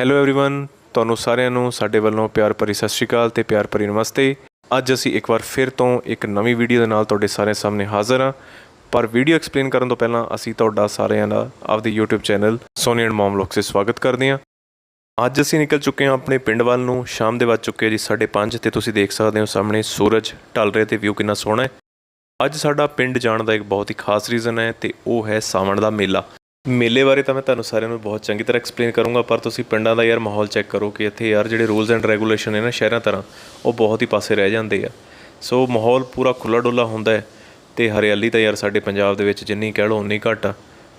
Hello everyone ਤੁਹਾਨੂੰ ਸਾਰਿਆਂ ਨੂੰ ਸਾਡੇ ਵੱਲੋਂ ਪਿਆਰ ਭਰੀ ਸਤਿ ਸ਼੍ਰੀ ਅਕਾਲ ਤੇ ਪਿਆਰ ਭਰੀ ਨਮਸਤੇ ਅੱਜ ਅਸੀਂ ਇੱਕ ਵਾਰ ਫਿਰ ਤੋਂ ਇੱਕ ਨਵੀਂ ਵੀਡੀਓ ਦੇ ਨਾਲ ਤੁਹਾਡੇ ਸਾਰਿਆਂ ਸਾਹਮਣੇ ਹਾਜ਼ਰ ਹਾਂ ਪਰ ਵੀਡੀਓ ਐਕਸਪਲੇਨ ਕਰਨ ਤੋਂ ਪਹਿਲਾਂ ਅਸੀਂ ਤੁਹਾਡਾ ਸਾਰਿਆਂ ਦਾ ਆਪਦੇ YouTube channel Soni and mum ਲੋਕ ਸੇ ਸਵਾਗਤ ਕਰਦੇ ਹਾਂ ਅੱਜ ਅਸੀਂ ਨਿਕਲ ਚੁੱਕੇ ਹਾਂ ਆਪਣੇ ਪਿੰਡ ਵੱਲ ਨੂੰ ਸ਼ਾਮ ਦੇ ਵੱਜ ਚੁੱਕੇ ਜੀ 5:30 ਤੇ ਤੁਸੀਂ ਦੇਖ ਸਕਦੇ ਹੋ ਸਾਹਮਣੇ ਸੂਰਜ ਢਲ ਰਿਹਾ ਤੇ ਵਿਊ ਕਿੰਨਾ ਸੋਹਣਾ ਹੈ ਅੱਜ ਸਾਡਾ ਪਿੰਡ ਜਾਣ ਦਾ ਇੱਕ ਬਹੁਤ ਹੀ ਖਾਸ ਰੀਜ਼ਨ ਹੈ ਤੇ ਉਹ ਹੈ ਸਾਵਣ ਦਾ ਮੇਲਾ ਮੇਲੇ ਬਾਰੇ ਤਾਂ ਮੈਂ ਤੁਹਾਨੂੰ ਸਾਰਿਆਂ ਨੂੰ ਬਹੁਤ ਚੰਗੀ ਤਰ੍ਹਾਂ ਐਕਸਪਲੇਨ ਕਰੂੰਗਾ, ਪਰ ਤੁਸੀਂ ਪਿੰਡਾਂ ਦਾ ਯਾਰ ਮਾਹੌਲ ਚੈੱਕ ਕਰੋ ਕਿ ਇੱਥੇ ਯਾਰ ਜਿਹੜੇ ਰੂਲਸ ਐਂਡ ਰੈਗੂਲੇਸ਼ਨ ਨੇ ਨਾ ਸ਼ਹਿਰਾਂ ਤਰ੍ਹਾਂ, ਉਹ ਬਹੁਤ ਹੀ ਪਾਸੇ ਰਹਿ ਜਾਂਦੇ ਆ। ਸੋ ਮਾਹੌਲ ਪੂਰਾ ਖੁੱਲਾ ਡੁੱਲਾ ਹੁੰਦਾ ਹੈ ਤੇ ਹਰਿਆਲੀ ਤਾਂ ਯਾਰ ਸਾਡੇ ਪੰਜਾਬ ਦੇ ਵਿੱਚ ਜਿੰਨੀ ਕਹਿ ਲਓ ਉਨੀ ਘੱਟ ਆ,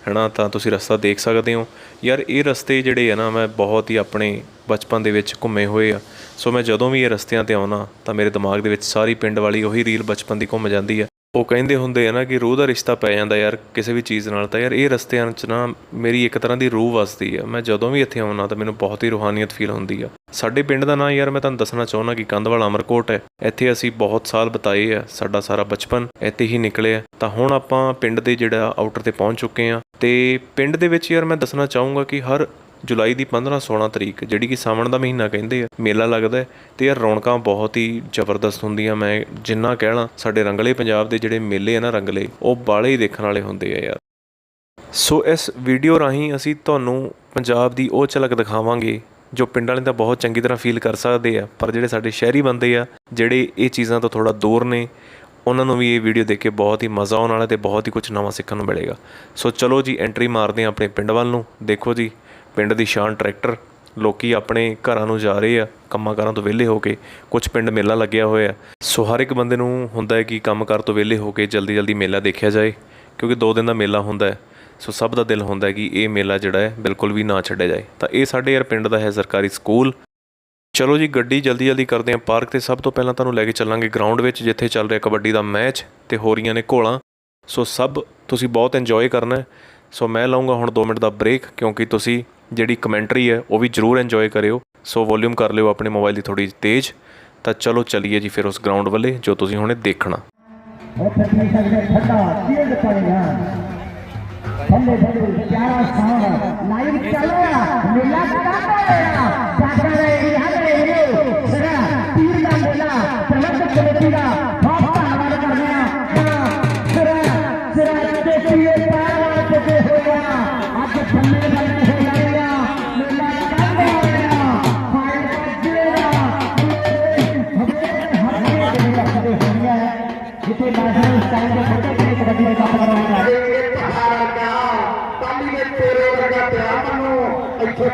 ਹੈਨਾ? ਤਾਂ ਤੁਸੀਂ ਰਸਤਾ ਦੇਖ ਸਕਦੇ ਹੋ। ਯਾਰ ਇਹ ਰਸਤੇ ਜਿਹੜੇ ਆ ਨਾ, ਮੈਂ ਬਹੁਤ ਹੀ ਆਪਣੇ ਬਚਪਨ ਦੇ ਵਿੱਚ ਘੁੰਮੇ ਹੋਏ ਆ। ਸੋ ਮੈਂ ਜਦੋਂ ਵੀ ਇਹ ਰਸਤਿਆਂ ਤੇ ਆਉਣਾ, ਤਾਂ ਮੇਰੇ ਦਿਮਾਗ ਦੇ ਵਿੱਚ ਸਾਰੀ ਪਿੰਡ ਵਾਲੀ ਉਹੀ ਰੀਲ ਬਚਪਨ ਦੀ ਘੁੰਮ ਜਾਂਦੀ ਆ। ਉਹ ਕਹਿੰਦੇ ਹੁੰਦੇ ਆ ਨਾ ਕਿ ਰੂਹ ਦਾ ਰਿਸ਼ਤਾ ਪੈ ਜਾਂਦਾ ਯਾਰ ਕਿਸੇ ਵੀ ਚੀਜ਼ ਨਾਲ, ਤਾਂ ਯਾਰ ਇਹ ਰਸਤਿਆਂ 'ਚ ਨਾ ਮੇਰੀ ਇੱਕ ਤਰ੍ਹਾਂ ਦੀ ਰੂਹ ਵਸਦੀ ਆ। ਮੈਂ ਜਦੋਂ ਵੀ ਇੱਥੇ ਆਉਣਾ ਤਾਂ ਮੈਨੂੰ ਬਹੁਤ ਹੀ ਰੂਹਾਨੀਅਤ ਫੀਲ ਹੁੰਦੀ ਆ। ਸਾਡੇ ਪਿੰਡ ਦਾ ਨਾਂ ਯਾਰ ਮੈਂ ਤੁਹਾਨੂੰ ਦੱਸਣਾ ਚਾਹੁੰਦਾ ਕਿ ਕੰਧਵਾਲ ਅਮਰਕੋਟ ਹੈ। ਇੱਥੇ ਅਸੀਂ ਬਹੁਤ ਸਾਲ ਬਿਤਾਏ ਆ, ਸਾਡਾ ਸਾਰਾ ਬਚਪਨ ਇੱਥੇ ਹੀ ਨਿਕਲਿਆ ਤਾਂ ਹੁਣ ਆਪਾਂ ਪਿੰਡ ਦੇ ਜਿਹੜਾ ਆਊਟਰ ਤੇ ਪਹੁੰਚ ਚੁੱਕੇ ਆ। ਤੇ ਪਿੰਡ ਦੇ ਵਿੱਚ ਯਾਰ ਮੈਂ ਦੱਸਣਾ ਚਾਹੂੰਗਾ ਕਿ ਹਰ ਜੁਲਾਈ ਦੀ 15 16 ਤਰੀਕ, ਜਿਹੜੀ ਕਿ ਸਾਵਣ ਦਾ ਮਹੀਨਾ ਕਹਿੰਦੇ ਆ, ਮੇਲਾ ਲੱਗਦਾ ਹੈ ਤੇ ਯਾਰ ਰੌਣਕਾਂ ਬਹੁਤ ਹੀ ਜ਼ਬਰਦਸਤ ਹੁੰਦੀਆਂ। ਮੈਂ ਜਿੰਨਾ ਕਹਿਣਾ ਸਾਡੇ ਰੰਗਲੇ ਪੰਜਾਬ ਦੇ ਜਿਹੜੇ ਮੇਲੇ ਆ ਨਾ ਰੰਗਲੇ, ਉਹ ਬਾਲੇ ਹੀ ਦੇਖਣ ਵਾਲੇ ਹੁੰਦੇ ਆ ਯਾਰ। ਸੋ ਇਸ ਵੀਡੀਓ ਰਾਹੀਂ ਅਸੀਂ ਤੁਹਾਨੂੰ ਪੰਜਾਬ ਦੀ ਉਹ ਝਲਕ ਦਿਖਾਵਾਂਗੇ, ਜੋ ਪਿੰਡ ਵਾਲੇ ਤਾਂ ਬਹੁਤ ਚੰਗੀ ਤਰ੍ਹਾਂ ਫੀਲ ਕਰ ਸਕਦੇ ਆ, ਪਰ ਜਿਹੜੇ ਸਾਡੇ ਸ਼ਹਿਰੀ ਬੰਦੇ ਆ, ਜਿਹੜੇ ਇਹ ਚੀਜ਼ਾਂ ਤੋਂ ਥੋੜਾ ਦੂਰ ਨੇ, ਉਹਨਾਂ ਨੂੰ ਵੀ ਇਹ ਵੀਡੀਓ ਦੇਖ ਕੇ ਬਹੁਤ ਹੀ ਮਜ਼ਾ ਆਉਣ ਵਾਲਾ ਤੇ ਬਹੁਤ ਹੀ ਕੁਝ ਨਵਾਂ ਸਿੱਖਣ ਨੂੰ ਮਿਲੇਗਾ। ਸੋ ਚਲੋ ਜੀ ਐਂਟਰੀ ਮਾਰਦੇ ਆ ਆਪਣੇ ਪਿੰਡ ਵੱਲ ਨੂੰ, ਦੇਖੋ ਜੀ ਪਿੰਡ ਦੀ ਸ਼ਾਨ ਟਰੈਕਟਰ, ਲੋਕੀ ਆਪਣੇ ਘਰਾਂ ਨੂੰ ਜਾ ਰਹੇ ਆ, ਕੰਮਾਂ ਕਾਰਾਂ ਤੋਂ ਵਿਹਲੇ ਹੋ ਕੇ ਕੁਝ ਪਿੰਡ ਮੇਲਾ ਲੱਗਿਆ ਹੋਇਆ। ਸੋ ਹਰ ਇੱਕ ਬੰਦੇ ਨੂੰ ਹੁੰਦਾ ਹੈ ਕਿ ਕੰਮ ਕਾਰ ਤੋਂ ਵਿਹਲੇ ਹੋ ਕੇ ਜਲਦੀ ਜਲਦੀ ਮੇਲਾ ਦੇਖਿਆ ਜਾਏ, ਕਿਉਂਕਿ 2 ਦਿਨ ਦਾ ਮੇਲਾ ਹੁੰਦਾ ਹੈ। ਸੋ ਸਭ ਦਾ ਦਿਲ ਹੁੰਦਾ ਹੈ ਕਿ ਇਹ ਮੇਲਾ ਜਿਹੜਾ ਹੈ, ਬਿਲਕੁਲ ਵੀ ਨਾ ਛੱਡਿਆ ਜਾਏ। ਤਾਂ ਇਹ ਸਾਡੇ ਯਾਰ ਪਿੰਡ ਦਾ ਹੈ ਸਰਕਾਰੀ ਸਕੂਲ। ਚਲੋ ਜੀ, ਗੱਡੀ ਜਲਦੀ ਜਲਦੀ ਕਰਦੇ ਹਾਂ ਪਾਰਕ ਤੇ। ਸਭ ਤੋਂ ਪਹਿਲਾਂ ਤੁਹਾਨੂੰ ਲੈ ਕੇ ਚੱਲਾਂਗੇ ਗਰਾਊਂਡ ਵਿੱਚ, ਜਿੱਥੇ ਚੱਲ ਰਿਹਾ ਕਬੱਡੀ ਦਾ ਮੈਚ ਤੇ ਹੋ ਰਹੀਆਂ ਨੇ ਘੋਲਾਂ। ਸੋ ਸਭ, ਤੁਸੀਂ ਬਹੁਤ ਇੰਜੋਏ ਕਰਨਾ ਸੋ ਮੈਂ ਲਾਉਂਗਾ ਹੁਣ 2 ਮਿੰਟ ਦਾ ਬ੍ਰੇਕ ਕਿਉਂਕਿ ਤੁਸੀਂ ਜਿਹੜੀ ਕਮੈਂਟਰੀ ਹੈ, ਉਹ ਵੀ ਜਰੂਰ ਇੰਜੋਏ ਕਰਿਓ। ਸੋ ਵੋਲਿਊਮ ਕਰ ਲਿਓ ਆਪਣੇ ਮੋਬਾਈਲ ਦੀ ਥੋੜੀ ਤੇਜ਼। ਤਾਂ ਚਲੋ ਚੱਲੀਏ ਜੀ ਫਿਰ ਉਸ ਗਰਾਊਂਡ ਵੱਲੇ, ਜੋ ਤੁਸੀਂ ਹੁਣੇ ਦੇਖਣਾ। ਉੱਥੇ ਕੀ ਸਕਦੇ ਠੰਡਾ ਚੀਜ਼ ਪੜੇਗਾ ਥੱਲੇ ਥੱਲੇ ਪਿਆਰਾ ਸਾਹ ਲਾਈਵ ਚੱਲ ਰਿਹਾ ਮੇਲਾ ਕਰਾਂਗਾ ਸਾਡਾ ਰੇ ਹਰੇ ਰੇ ਸਰਾ ਤੀਰ ਦਾ ਮੇਲਾ ਪ੍ਰਬੰਧਕ ਕਮੇਟੀ ਦਾ ਬਹੁਤ ਧੰਨਵਾਦ ਕਰਦੇ ਹਾਂ ਸਰਾ ਸਰਾ ਤੇ ਪੀਏ ਪਾਰ ਤੇ ਹੋਇਆ ਅੱਜ ਥੱਲੇ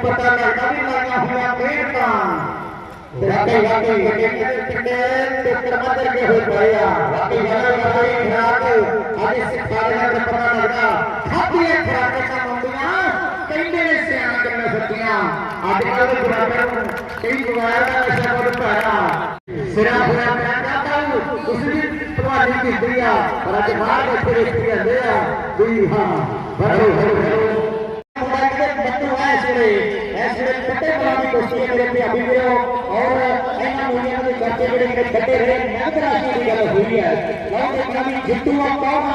ਪਤਾ ਲੱਗਦਾ ਵੀ ਲਾਈਆਂ ਹੋਈਆਂ ਮਿਹਨਤਾਂ। ਵਾਕਈ ਵਾਕਈ ਵੱਡੇ ਕਿੰਨੇ ਤੇ ਕਰਮਦਰ ਕੇ ਹੋਏ ਪਏ ਆ। ਵਾਕਈ ਵਾਕਈ ਵਾਕਈ ਖਰਾਕ, ਅੱਜ ਸਿਖਾਰਿਆਂ ਦਾ ਪਤਾ ਲੱਗਦਾ ਖਾਦੀਆਂ ਖਰਾਕਾਂ ਹੁੰਦੀਆਂ। ਕਹਿੰਦੇ ਨੇ ਸਿਆਣੇ ਗੱਲਾਂ ਸੱਚੀਆਂ। ਅੱਜ ਕੱਲ੍ਹ ਦੇ ਬਰਾਬਰ ਨੂੰ ਕਈ ਜਵਾਰ ਦਾ ਨਸ਼ਾ ਬਹੁਤ ਭਾਰਾ। ਸਿਰਾ ਹੋਇਆ ਪਿਆ ਕਾਹੂ ਉਸ ਦੀ ਤੁਹਾਡੀ ਕੀਤੀ ਆ। ਪਰ ਅੱਜ ਬਾਹਰ ਦੇ ਫਿਰ ਇੱਥੇ ਆਂਦੇ ਆ। ਵੀ ਹਾਂ ਬੜੋ ਬੜੋ ਬੜੋ ਮੋਬਾਈਲ ਦੇ ਬੱਤੂ ਹੈ ਸਿਰੇ ਐਸੇ ਕੱਟੇ ਬਣਾ ਦੀ ਕੋਸ਼ਿਸ਼ ਅਭੀ ਵੀਰੋ, ਔਰ ਇਹਨਾਂ ਮੁੰਡਿਆਂ ਦੇ ਖਰਚੇ ਜਿਹੜੇ ਜਿਹੜੇ ਕੱਟੇ ਰਹੇ ਨਗਦ ਰਾਸ਼ੀ ਦੀ ਗੱਲ ਹੋਈ ਹੈ ਲਓ ਤੇ ਕਵੀ ਜਿੱਤੂ ਆ ਕੌਣ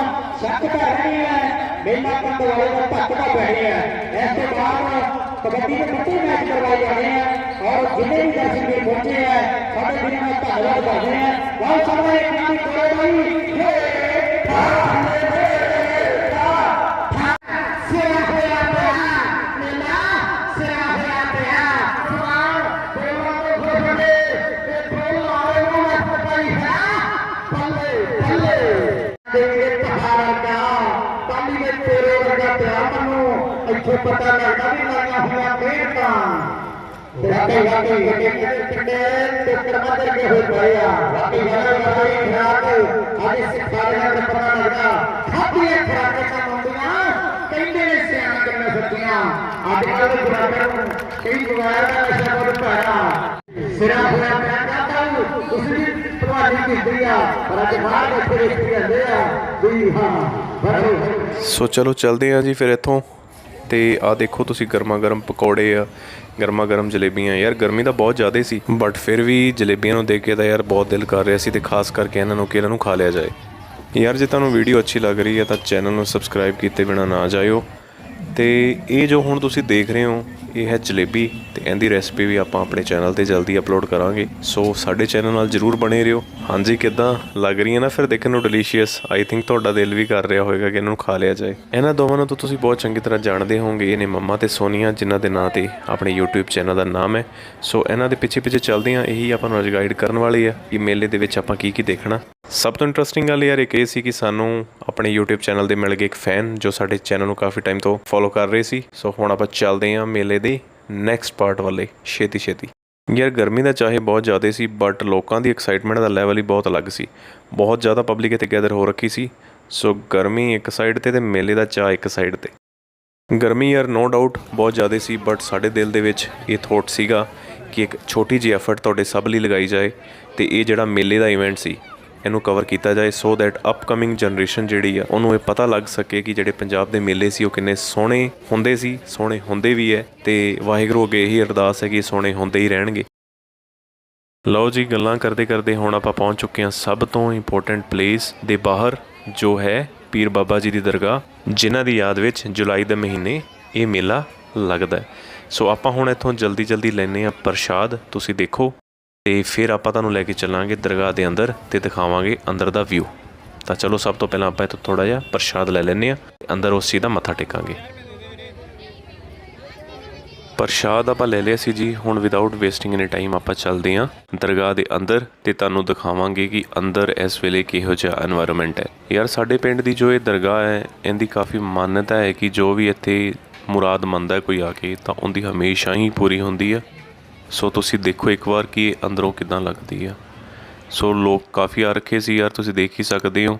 ਸੱਤ ਕਰ ਰਹੇ ਹੈ ਮੇਲਾ ਕੰਦ ਵਾਲੇ ਦਾ ਧੱਕ ਦਾ ਪੈ ਰਿਹਾ ਹੈ ਇਸ ਤੋਂ ਬਾਅਦ ਕਬੱਡੀ ਦੇ ਬੱਚੇ ਮੈਚ ਕਰਵਾਏ ਜਾਣੇ ਆ, ਔਰ ਜਿੰਨੇ ਵੀ ਦਰਸ਼ਕ ਵੀਰ ਪਹੁੰਚੇ ਆ, ਸਾਡੇ ਵੀਰਾਂ ਦਾ ਧੰਨਵਾਦ ਕਰਦੇ ਆ। ਬਹੁਤ ਸਾਰਾ ਇੱਕ ਨਾਮ ਕੋਲੇ ਬਾਈ ਸਿਰਾ ਇੱਥੇ ਪਤਾ ਲੱਗਦਾ ਵੀ ਲਾਈਆਂ ਹੋਈਆਂ ਮਿਹਨਤਾਂ। ਵਾਕਈ ਵਾਕਈ ਵੱਡੇ ਕਿੰਨੇ ਤੇ ਕਰਮਦਰ ਕੇ ਹੋਏ ਪਏ ਆ। ਵਾਕਈ ਵਾਕਈ ਵਾਕਈ ਖਰਾਕ ਅੱਜ ਸਿਖਾਰਿਆਂ ਦਾ ਪਤਾ ਲੱਗਦਾ ਖਾਦੀਆਂ ਖਰਾਕਾਂ ਹੁੰਦੀਆਂ ਕਹਿੰਦੇ ਨੇ ਸਿਆਣੇ ਗੱਲਾਂ ਸੱਚੀਆਂ। ਅੱਜ ਕੱਲ੍ਹ ਦੇ ਬਰਾਬਰ ਨੂੰ ਕਈ ਜਵਾਰ ਦਾ ਨਸ਼ਾ ਬਹੁਤ ਭਾਰਾ ਸਿਰਾ ਹੋਇਆ ਪਿਆ ਕਾਹੂ ਉਸ ਦੀ ਤੁਹਾਡੀ ਕੀਤੀ ਆ, ਪਰ ਅੱਜ ਬਾਹਰ ਦੇ ਫਿਰ ਇੱਥੇ ਆ ਵੀ ਹਾਂ ਸੋ ਚਲੋ ਚੱਲਦੇ ਆ ਜੀ ਫਿਰ ਇੱਥੋਂ। ਤੇ ਆ ਦੇਖੋ ਤੁਸੀਂ ਗਰਮਾ ਗਰਮ ਪਕੌੜੇ ਆ ਗਰਮਾ ਗਰਮ ਜਲੇਬੀਆਂ ਯਾਰ ਗਰਮੀ ਤਾਂ ਬਹੁਤ ਜ਼ਿਆਦਾ ਸੀ ਬਟ ਫਿਰ ਵੀ ਜਲੇਬੀਆਂ ਨੂੰ ਦੇਖ ਕੇ ਤਾਂ ਯਾਰ ਬਹੁਤ ਦਿਲ ਕਰ ਰਿਹਾ ਸੀ ਤੇ ਖਾਸ ਕਰਕੇ ਇਹਨਾਂ ਨੂੰ ਕਿ ਇਹਨਾਂ ਨੂੰ ਖਾ ਲਿਆ ਜਾਏ। ਯਾਰ ਜੇ ਤੁਹਾਨੂੰ ਵੀਡੀਓ ਅੱਛੀ ਲੱਗ ਰਹੀ ਹੈ ਤਾਂ ਚੈਨਲ ਨੂੰ ਸਬਸਕ੍ਰਾਈਬ ਕੀਤੇ ਬਿਨਾ ਨਾ ਜਾਇਓ। ਤੇ ਇਹ ਜੋ ਹੁਣ ਤੁਸੀਂ ਦੇਖ ਰਹੇ ਹੋ, ਇਹ ਹੈ ਜਲੇਬੀ ਤੇ ਇਹਦੀ ਰੈਸਪੀ ਵੀ ਆਪਾਂ ਆਪਣੇ ਚੈਨਲ ਤੇ ਜਲਦੀ ਅਪਲੋਡ ਕਰਾਂਗੇ। ਸੋ ਸਾਡੇ ਚੈਨਲ ਨਾਲ ਜਰੂਰ ਬਣੇ ਰਹੋ। ਹਾਂਜੀ, ਕਿਦਾਂ ਲੱਗ ਰਹੀ ਹੈ ਨਾ ਫਿਰ ਦੇਖਣ ਨੂੰ ਡਿਲੀਸ਼ੀਅਸ ਆਈ ਥਿੰਕ ਤੁਹਾਡਾ ਦਿਲ ਵੀ ਕਰ ਰਿਹਾ ਹੋਵੇਗਾ ਕਿ ਇਹਨਾਂ ਨੂੰ ਖਾ ਲਿਆ ਜਾਏ। ਇਹਨਾਂ ਦੋਵਾਂ ਨੂੰ ਤਾਂ ਤੁਸੀਂ ਬਹੁਤ ਚੰਗੀ ਤਰ੍ਹਾਂ ਜਾਣਦੇ ਹੋਵੋਗੇ। ਇਹਨੇ ਮੰਮਾ ਤੇ ਸੋਨੀਆ, ਜਿਨ੍ਹਾਂ ਦੇ ਨਾਂ ਤੇ ਆਪਣੇ YouTube ਚੈਨਲ ਦਾ ਨਾਮ ਹੈ। ਸੋ ਇਹਨਾਂ ਦੇ ਪਿੱਛੇ ਪਿੱਛੇ ਚੱਲਦੇ ਹਾਂ। ਇਹੀ ਆਪਾਂ ਨੂੰ ਅੱਜ ਗਾਈਡ ਕਰਨ ਵਾਲੇ ਆ ਕਿ ਮੇਲੇ ਦੇ ਵਿੱਚ ਆਪਾਂ ਕੀ ਕੀ ਦੇਖਣਾ। ਸਭ ਤੋਂ ਇੰਟਰਸਟਿੰਗ ਗੱਲ ਯਾਰ ਇੱਕ ਇਹ ਸੀ ਕਿ ਸਾਨੂੰ ਆਪਣੇ YouTube ਚੈਨਲ ਦੇ ਮਿਲ ਗਏ ਇੱਕ ਫੈਨ ਜੋ ਸਾਡੇ ਚੈਨਲ ਨੂੰ ਕਾਫੀ ਟਾਈਮ ਤੋਂ ਫੋਲੋ ਕਰ ਰਹੇ ਸੀ। ਸੋ ਹੁਣ ਆਪਾਂ ਚੱਲਦੇ ਹਾਂ ਮੇਲੇ ਦੇ ਨੈਕਸਟ ਪਾਰਟ ਵਾਲੇ, ਛੇਤੀ ਛੇਤੀ। ਯਾਰ, ਗਰਮੀ ਦਾ ਚਾਹੇ ਬਹੁਤ ਜ਼ਿਆਦਾ ਸੀ ਬਟ ਲੋਕਾਂ ਦੀ ਐਕਸਾਈਟਮੈਂਟ ਦਾ ਲੈਵਲ ਹੀ ਬਹੁਤ ਅਲੱਗ ਸੀ। ਬਹੁਤ ਜ਼ਿਆਦਾ ਪਬਲਿਕ ਇੱਥੇ ਗੈਦਰ ਹੋ ਰੱਖੀ ਸੀ। ਸੋ ਗਰਮੀ ਇੱਕ ਸਾਈਡ ਤੇ ਤੇ ਮੇਲੇ ਦਾ ਚਾਹ ਇੱਕ ਸਾਈਡ ਤੇ। ਗਰਮੀ ਯਾਰ ਨੋ ਡਾਊਟ ਬਹੁਤ ਜ਼ਿਆਦਾ ਸੀ ਬਟ ਸਾਡੇ ਦਿਲ ਦੇ ਵਿੱਚ ਇਹ ਥੋਟ ਸੀਗਾ ਕਿ ਇੱਕ ਛੋਟੀ ਜਿਹੀ ਐਫਰਟ ਤੁਹਾਡੇ ਸਭ ਲਈ ਲਗਾਈ ਜਾਏ ਤੇ ਇਹ ਜਿਹੜਾ ਮੇਲੇ ਦਾ ਇਵੈਂਟ ਸੀ ਇਹਨੂੰ ਕਵਰ ਕੀਤਾ ਜਾਏ ਸੋ ਦੈਟ ਅਪਕਮਿੰਗ ਜਨਰੇਸ਼ਨ ਜਿਹੜੀ ਆ, ਉਹਨੂੰ ਇਹ ਪਤਾ ਲੱਗ ਸਕੇ ਕਿ ਜਿਹੜੇ ਪੰਜਾਬ ਦੇ ਮੇਲੇ ਸੀ, ਉਹ ਕਿੰਨੇ ਸੋਹਣੇ ਹੁੰਦੇ ਸੀ, ਸੋਹਣੇ ਹੁੰਦੇ ਵੀ ਹੈ ਤੇ ਵਾਹਿਗੁਰੂ ਅੱਗੇ ਇਹੀ ਅਰਦਾਸ ਹੈ ਕਿ ਸੋਹਣੇ ਹੁੰਦੇ ਹੀ ਰਹਿਣਗੇ। ਲਓ ਜੀ, ਗੱਲਾਂ ਕਰਦੇ ਕਰਦੇ ਹੁਣ ਆਪਾਂ ਪਹੁੰਚ ਚੁੱਕੇ ਹਾਂ ਸਭ ਤੋਂ ਇੰਪੋਰਟੈਂਟ ਪਲੇਸ ਦੇ ਬਾਹਰ, ਜੋ ਹੈ ਪੀਰ ਬਾਬਾ ਜੀ ਦੀ ਦਰਗਾਹ, ਜਿਨ੍ਹਾਂ ਦੀ ਯਾਦ ਵਿੱਚ ਜੁਲਾਈ ਦੇ ਮਹੀਨੇ ਇਹ ਮੇਲਾ ਲੱਗਦਾ ਹੈ। ਸੋ ਆਪਾਂ ਹੁਣ ਇੱਥੋਂ ਜਲਦੀ ਜਲਦੀ ਲੈਨੇ ਆ ਪ੍ਰਸ਼ਾਦ, ਤੁਸੀਂ ਦੇਖੋ। ਤੇ ਫਿਰ ਆਪਾਂ ਤੁਹਾਨੂੰ ਲੈ ਕੇ ਚੱਲਾਂਗੇ ਦਰਗਾਹ ਦੇ ਅੰਦਰ ਤੇ ਦਿਖਾਵਾਂਗੇ ਅੰਦਰ ਦਾ ਵਿਊ ਤਾਂ ਚਲੋ ਸਭ ਤੋਂ ਪਹਿਲਾਂ ਆਪਾਂ ਇੱਥੋਂ ਥੋੜਾ ਜਿਹਾ ਪ੍ਰਸ਼ਾਦ ਲੈ ਲੈਨੇ ਆ ਅੰਦਰ ਉਸ ਚੀਜ਼ ਦਾ ਮੱਥਾ ਟੇਕਾਂਗੇ। ਪ੍ਰਸ਼ਾਦ ਆਪਾਂ ਲੈ ਲਿਆ ਸੀ ਜੀ, ਹੁਣ ਵਿਦਆਊਟ ਵੇਸਟਿੰਗ ਐਨੀ ਟਾਈਮ ਆਪਾਂ ਚੱਲਦੇ ਆਂ ਦਰਗਾਹ ਦੇ ਅੰਦਰ ਤੇ ਤੁਹਾਨੂੰ ਦਿਖਾਵਾਂਗੇ ਕਿ ਅੰਦਰ ਇਸ ਵੇਲੇ ਕਿਹੋ ਜਿਹਾ এনवायरमेंट ਹੈ। ਯਾਰ ਸਾਡੇ ਪਿੰਡ ਦੀ ਜੋ ਇਹ ਦਰਗਾਹ ਹੈ, ਇਹਦੀ ਕਾਫੀ ਮਾਨਤਾ ਹੈ ਕਿ ਜੋ ਵੀ ਇੱਥੇ ਮੁਰਾਦ ਮੰਦਾ ਕੋਈ ਆ ਕੇ, ਤਾਂ ਉਹਦੀ ਹਮੇਸ਼ਾ ਹੀ ਪੂਰੀ ਹੁੰਦੀ ਹੈ। ਸੋ ਤੁਸੀਂ ਦੇਖੋ ਇੱਕ ਵਾਰ ਕਿ ਇਹ ਅੰਦਰੋਂ ਕਿਦਾਂ ਲੱਗਦੀ ਆ। ਸੋ ਲੋਕ ਕਾਫੀ ਆ ਰੱਖੇ ਸੀ ਯਾਰ, ਤੁਸੀਂ ਦੇਖ ਹੀ ਸਕਦੇ ਹੋ।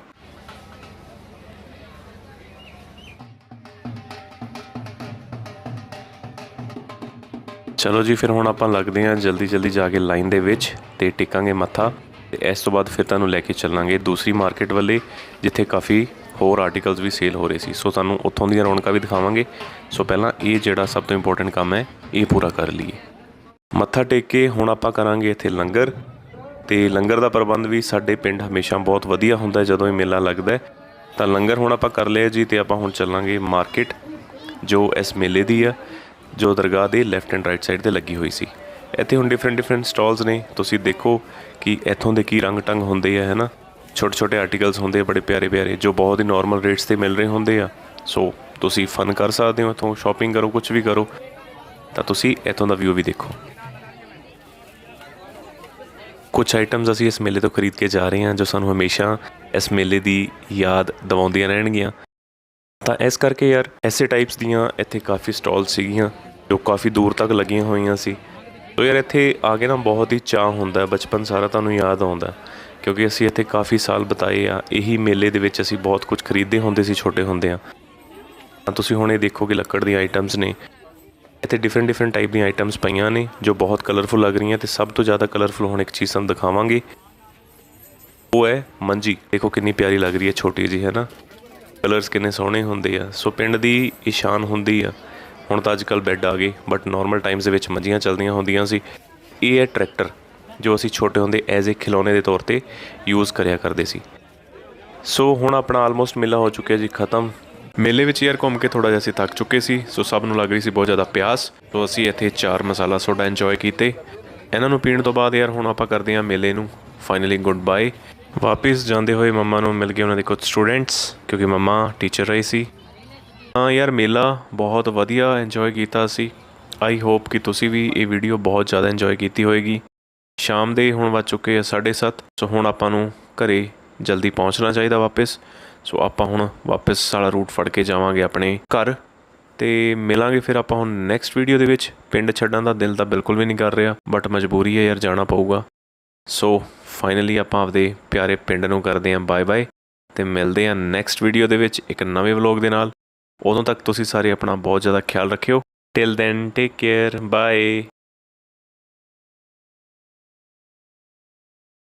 ਚਲੋ ਜੀ, ਫਿਰ ਹੁਣ ਆਪਾਂ ਲੱਗਦੇ ਹਾਂ ਜਲਦੀ ਜਲਦੀ ਜਾ ਕੇ ਲਾਈਨ ਦੇ ਵਿੱਚ ਤੇ ਟਿਕਾਂਗੇ ਮੱਥਾ। ਤੇ ਇਸ ਤੋਂ ਬਾਅਦ ਫਿਰ ਤੁਹਾਨੂੰ ਲੈ ਕੇ ਚੱਲਾਂਗੇ ਦੂਸਰੀ ਮਾਰਕੀਟ ਵੱਲੇ, ਜਿੱਥੇ ਕਾਫੀ ਹੋਰ ਆਰਟੀਕਲਸ ਵੀ ਸੇਲ ਹੋ ਰਹੇ ਸੀ। ਸੋ ਤੁਹਾਨੂੰ ਉੱਥੋਂ ਦੀਆਂ ਰੌਣਕਾਂ ਵੀ ਦਿਖਾਵਾਂਗੇ। ਸੋ ਪਹਿਲਾਂ ਇਹ ਜਿਹੜਾ ਸਭ ਤੋਂ ਇੰਪੋਰਟੈਂਟ ਕੰਮ ਹੈ, ਇਹ ਪੂਰਾ ਕਰ ਲਈਏ। ਮੱਥਾ ਟੇਕ ਕੇ ਹੁਣ ਆਪਾਂ ਕਰਾਂਗੇ ਇੱਥੇ ਲੰਗਰ। ਤੇ ਲੰਗਰ ਦਾ ਪ੍ਰਬੰਧ ਵੀ ਸਾਡੇ ਪਿੰਡ ਹਮੇਸ਼ਾ ਬਹੁਤ ਵਧੀਆ ਹੁੰਦਾ ਜਦੋਂ ਇਹ ਮੇਲਾ ਲੱਗਦਾ ਤਾਂ ਲੰਗਰ ਹੁਣ ਆਪਾਂ ਕਰ ਲਿਆ ਜੀ ਤੇ ਆਪਾਂ ਹੁਣ ਚੱਲਾਂਗੇ ਮਾਰਕੀਟ, ਜੋ ਇਸ ਮੇਲੇ ਦੀ ਆ, ਜੋ ਦਰਗਾਹ ਦੇ ਲੈਫਟ ਐਂਡ ਰਾਈਟ ਸਾਈਡ ਤੇ ਲੱਗੀ ਹੋਈ ਸੀ। ਇੱਥੇ ਹੁਣ ਡਿਫਰੈਂਟ ਡਿਫਰੈਂਟ ਸਟਾਲਸ ਨੇ। ਤੁਸੀਂ ਦੇਖੋ ਕਿ ਇੱਥੋਂ ਦੇ ਕੀ ਰੰਗ ਟੰਗ ਹੁੰਦੇ ਆ, ਹੈਨਾ? ਛੋਟੇ ਛੋਟੇ ਆਰਟੀਕਲਸ ਹੁੰਦੇ ਬੜੇ ਪਿਆਰੇ ਪਿਆਰੇ, ਜੋ ਬਹੁਤ ਹੀ ਨਾਰਮਲ ਰੇਟਸ ਤੇ ਮਿਲ ਰਹੇ ਹੁੰਦੇ ਆ। ਸੋ ਤੁਸੀਂ ਫਨ ਕਰ ਸਕਦੇ ਹੋ ਇੱਥੋਂ ਸ਼ਾਪਿੰਗ ਕਰੋ ਕੁਝ ਵੀ ਕਰੋ। ਤਾਂ ਤੁਸੀਂ ਇੱਥੋਂ ਦਾ ਵਿਊ ਵੀ ਦੇਖੋ। ਕੁਝ ਆਈਟਮਸ ਅਸੀਂ ਇਸ ਮੇਲੇ ਤੋਂ ਖਰੀਦ ਕੇ ਜਾ ਰਹੇ ਹਾਂ ਜੋ ਸਾਨੂੰ ਹਮੇਸ਼ਾ ਇਸ ਮੇਲੇ ਦੀ ਯਾਦ ਦਿਵਾਉਂਦੀਆਂ ਰਹਿਣਗੀਆਂ। ਤਾਂ ਇਸ ਕਰਕੇ ਯਾਰ, ਐਸੇ ਟਾਈਪਸ ਦੀਆਂ ਇੱਥੇ ਕਾਫੀ ਸਟਾਲ ਸੀਗੀਆਂ ਜੋ ਕਾਫੀ ਦੂਰ ਤੱਕ ਲੱਗੀਆਂ ਹੋਈਆਂ ਸੀ। ਤੋ ਯਾਰ ਇੱਥੇ ਆ ਕੇ ਨਾ ਬਹੁਤ ਹੀ ਚਾਹ ਹੁੰਦਾ ਬਚਪਨ ਸਾਰਾ ਤੁਹਾਨੂੰ ਯਾਦ ਆਉਂਦਾ ਕਿਉਂਕਿ ਅਸੀਂ ਇੱਥੇ ਕਾਫੀ ਸਾਲ ਬਿਤਾਏ ਆ, ਇਹੀ ਮੇਲੇ ਦੇ ਵਿੱਚ ਅਸੀਂ ਬਹੁਤ ਕੁਝ ਖਰੀਦਦੇ ਹੁੰਦੇ ਸੀ, ਛੋਟੇ ਹੁੰਦੇ ਆ। ਤਾਂ ਤੁਸੀਂ ਹੁਣ ਇਹ ਦੇਖੋ ਕਿ ਲੱਕੜ ਦੀਆਂ ਆਈਟਮਸ ਨੇ ਇੱਥੇ ਡਿਫਰੈਂਟ ਡਿਫਰੈਂਟ ਟਾਈਪ ਦੀਆਂ ਆਈਟਮਸ ਪਈਆਂ ਨੇ, ਜੋ ਬਹੁਤ ਕਲਰਫੁਲ ਲੱਗ ਰਹੀਆਂ ਤੇ ਸਭ ਤੋਂ ਜ਼ਿਆਦਾ ਕਲਰਫੁਲ ਹੁਣ ਇੱਕ ਚੀਜ਼ ਤੁਹਾਨੂੰ ਦਿਖਾਵਾਂਗੇ। ਉਹ ਹੈ ਮੰਜੀ। ਦੇਖੋ ਕਿੰਨੀ ਪਿਆਰੀ ਲੱਗ ਰਹੀ ਹੈ, ਛੋਟੀ ਜਿਹੀ, ਹੈ ਨਾ? ਕਲਰਸ ਕਿੰਨੇ ਸੋਹਣੇ ਹੁੰਦੇ ਆ। ਸੋ ਪਿੰਡ ਦੀ ਇਸ਼ਾਨ ਹੁੰਦੀ ਆ। ਹੁਣ ਤਾਂ ਅੱਜ ਕੱਲ ਬੈੱਡ ਆ ਗਏ ਬਟ ਨਾਰਮਲ ਟਾਈਮਸ ਦੇ ਵਿੱਚ ਮੰਜੀਆਂ ਚੱਲਦੀਆਂ ਹੁੰਦੀਆਂ ਸੀ। ਇਹ ਹੈ ਟਰੈਕਟਰ ਜੋ ਅਸੀਂ ਛੋਟੇ ਹੁੰਦੇ ਐਜ਼ ਅ ਖਿਲੌਣੇ ਦੇ ਤੌਰ ਤੇ ਯੂਜ਼ ਕਰਿਆ ਕਰਦੇ ਸੀ। ਸੋ ਹੁਣ ਆਪਣਾ ਆਲਮੋਸਟ ਮੇਲਾ ਹੋ ਚੁੱਕਿਆ ਜੀ, ਖਤਮ। ਮੇਲੇ ਵਿੱਚ ਯਾਰ ਘੁੰਮ ਕੇ ਥੋੜਾ ਜਿਹਾ ਅਸੀਂ ਥੱਕ ਚੁੱਕੇ ਸੀ, ਸੋ ਸਭ ਨੂੰ ਲੱਗ ਰਹੀ ਸੀ ਬਹੁਤ ਜ਼ਿਆਦਾ ਪਿਆਸ, ਸੋ ਅਸੀਂ ਇੱਥੇ ਚਾਰ ਮਸਾਲਾ ਸੋਡਾ ਇੰਜੋਏ ਕੀਤੇ। ਇਹਨਾਂ ਨੂੰ ਪੀਣ ਤੋਂ ਬਾਅਦ ਯਾਰ ਹੁਣ ਆਪਾਂ ਕਰਦੇ ਹਾਂ ਮੇਲੇ ਨੂੰ ਫਾਈਨਲੀ ਗੁੱਡ ਬਾਏ ਵਾਪਿਸ ਜਾਂਦੇ ਹੋਏ ਮੰਮਾ ਨੂੰ ਮਿਲ ਗਏ ਉਹਨਾਂ ਦੇ ਕੁਝ ਸਟੂਡੈਂਟਸ ਕਿਉਂਕਿ ਮੰਮਾ ਟੀਚਰ ਰਹੀ ਸੀ। ਹਾਂ ਯਾਰ ਮੇਲਾ ਬਹੁਤ ਵਧੀਆ ਇੰਜੋਏ ਕੀਤਾ ਸੀ। ਆਈ ਹੋਪ ਕਿ ਤੁਸੀਂ ਵੀ ਇਹ ਵੀਡੀਓ ਬਹੁਤ ਜ਼ਿਆਦਾ ਇੰਜੋਏ ਕੀਤੀ ਹੋਵੇਗੀ ਸ਼ਾਮ ਦੇ ਹੁਣ ਵੱਜ ਚੁੱਕੇ ਆ 7:30 ਸੋ ਹੁਣ ਆਪਾਂ ਨੂੰ ਘਰੇ ਜਲਦੀ ਪਹੁੰਚਣਾ ਚਾਹੀਦਾ ਵਾਪਸ। ਸੋ ਆਪਾਂ ਹੁਣ ਵਾਪਸ ਸਾਲਾ ਰੂਟ ਫੜ ਕੇ ਜਾਵਾਂਗੇ ਆਪਣੇ ਘਰ ਤੇ ਮਿਲਾਂਗੇ ਫਿਰ ਆਪਾਂ ਹੁਣ ਨੈਕਸਟ ਵੀਡੀਓ ਦੇ ਵਿੱਚ। ਪਿੰਡ ਛੱਡਣ ਦਾ ਦਿਲ ਤਾਂ ਬਿਲਕੁਲ ਵੀ ਨਹੀਂ ਕਰ ਰਿਹਾ ਬਟ ਮਜਬੂਰੀ ਹੈ ਯਾਰ ਜਾਣਾ ਪਊਗਾ। ਸੋ ਫਾਈਨਲੀ ਆਪਾਂ ਆਪਦੇ ਪਿਆਰੇ ਪਿੰਡ ਨੂੰ ਕਰਦੇ ਹਾਂ ਬਾਏ ਬਾਏ ਤੇ ਮਿਲਦੇ ਹਾਂ ਨੈਕਸਟ ਵੀਡੀਓ ਦੇ ਵਿੱਚ ਇੱਕ ਨਵੇਂ ਵਲੌਗ ਦੇ ਨਾਲ। ਉਦੋਂ ਤੱਕ ਤੁਸੀਂ ਸਾਰੇ ਆਪਣਾ ਬਹੁਤ ਜ਼ਿਆਦਾ ਖਿਆਲ ਰੱਖਿਓ। Till then take care bye